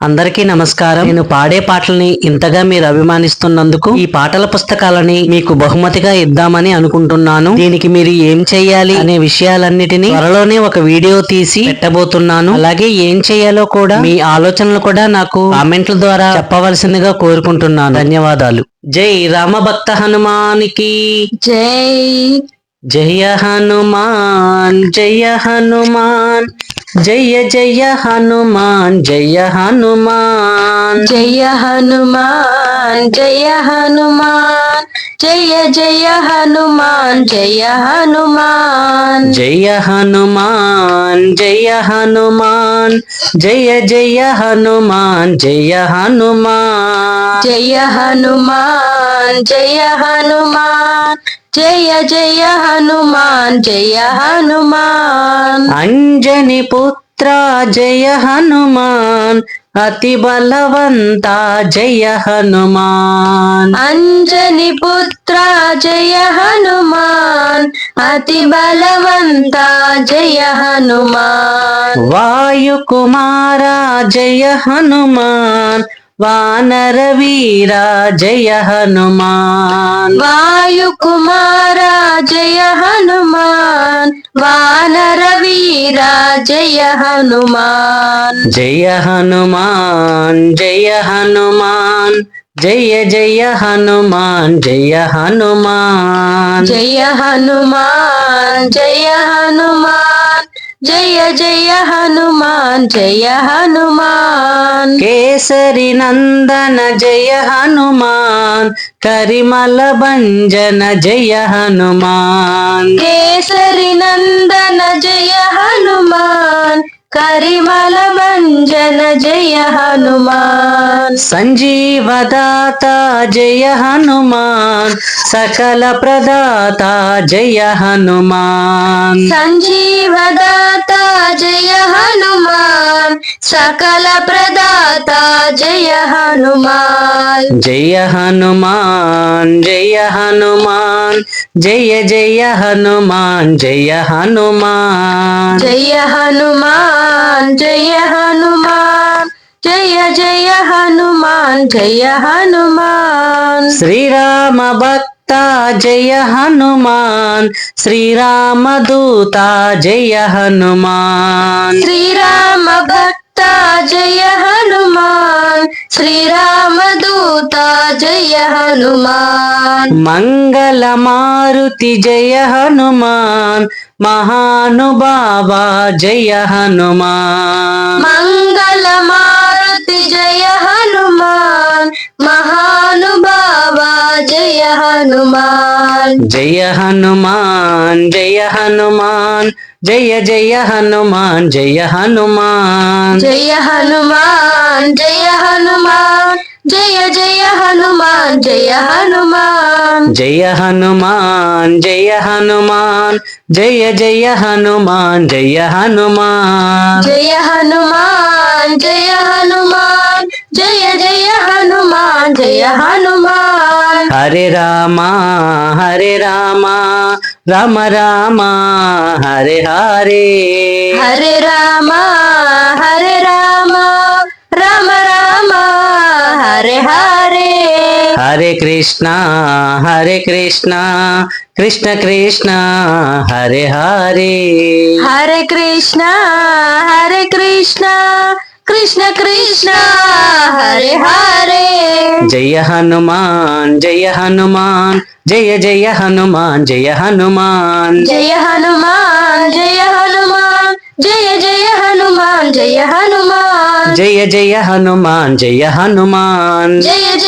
అందరికీ నమస్కారం. నేను పాడే పాటల్ని ఇంతగా మీరు అభిమానిస్తున్నందుకు ఈ పాటల పుస్తకాలని మీకు బహుమతిగా ఇద్దామని అనుకుంటున్నాను. దీనికి మీరు ఏం చేయాలి అనే విషయాలన్నిటినీ త్వరలోనే ఒక వీడియో తీసి పెట్టబోతున్నాను. అలాగే ఏం చేయాలో కూడా మీ ఆలోచనలు కూడా నాకు కామెంట్ల ద్వారా చెప్పవలసిందిగా కోరుకుంటున్నాను. ధన్యవాదాలు. జై రామభక్త హనుమానికి. జై జయ హనుమాన్ జయ హనుమాన్. జయ జయ హనుమాన్ జయ హనుమాన్. జయ హనుమాన్ జయ హనుమాన్ జయ జయ హనుమాన్ జయ హనుమాన్. జయ హనుమాన్ జయ హనుమాన్. జయ జయ హనుమాన్ జయ హనుమాన్. జయ హనుమాన్ జయ హనుమాన్. జయ జయ హనుమాన్ జయ హనుమాన్. అంజని పుత్ర జయ హనుమాన్. అతి బలవంత జయ హనుమాన్. అంజని పుత్ర జయ హనుమాన్. అతి బలవంత జయ హనుమాన్. వాయు కుమార జయ హనుమాన్. వానర వీర జయ హనుమాన్. వాయు కుమార జయ హనుమాన్. వానర వీర జయ హనుమాన్. జయ హనుమాన్ జయ హనుమాన్ జయ జయ హనుమాన్ జయ హనుమాన్. జయ హనుమాన్ జయ హనుమాన్. జయ జయ హనుమాన్ జయ హనుమాన్. కేసరి నందన జయ హనుమాన్ కరిమల భంజన జయ హనుమాన్. కేసరి నందన జయ హనుమాన్ కరిమల మంజన జయ హనుమాన్. సంజీవదాత జయ హనుమాన్. సకల ప్రదాత జయ హనుమాన్. సంజీవదాత జయ హనుమాన్. సకల ప్రదాత జయ హనుమాన్. జయ హనుమాన్ జయ హనుమాన్ జయ జయ హనుమాన్ జయ హనుమాన్ జయ హనుమాన్ జయ జయ హనుమాన్ జయ హనుమాన్. శ్రీరామ భక్త జయ హనుమాన్. శ్రీరామదూత జయ హనుమాన్. శ్రీరామ భక్త జయ హనుమాన్. శ్రీరామ దూత జయ హనుమాన్. మంగళ మారుతి జయ హనుమాన్. మహానుభావ జయ హనుమాన్. మంగళ మారుతి జయ హనుమాన్. మహానుభావ జయ హనుమాన్. జయ హనుమాన్ జయ హనుమాన్ జయ జయ హనుమాన్ జయ హనుమాన్. జయ హనుమాన్ జయ హనుమాన్ జయ జయ హనుమాన్ జయ హనుమాన్. జయ హనుమాన్ జయ హనుమాన్ జయ జయ హనుమాన్ జయ హనుమాన్. జయ హనుమాన్ జయ హనుమాన్ జయ జయ హనుమాన్ జయ హనుమాన్. హరే రామ హరే రామ రామ రామ హరే హరే. హరే రామ హరే రామ రామ రామ హరే హరే హరే కృష్ణ హరే కృష్ణ కృష్ణ కృష్ణ హరే హరే హరే కృష్ణ హరే కృష్ణ కృష్ణ కృష్ణ హరే హరే జయ హనుమాన్ జయ హనుమాన్ జయ జయ హనుమాన్ జయ హనుమాన్ జయ హనుమాన్ జయ హనుమాన్ జయ జయ హనుమాన్ జయ హనుమాన్ జయ జయ హనుమాన్ జయ హనుమాన్ జయ జయ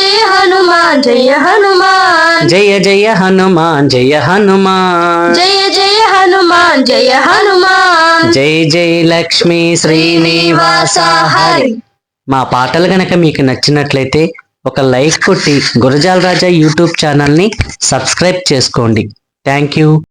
హనుమాన్ జయ హనుమాన్. జయ జయ హనుమాన్ జయ హనుమాన్. జయ జయ హనుమాన్ జయ హనుమాన్. జై జై లక్ష్మీ శ్రీనివాస హరి. మా పాటలు గనక మీకు నచ్చినట్లయితే ఒక లైక్ కొట్టి గురజాల రాజా యూట్యూబ్ ఛానల్ని సబ్స్క్రైబ్ చేసుకోండి. Thank you.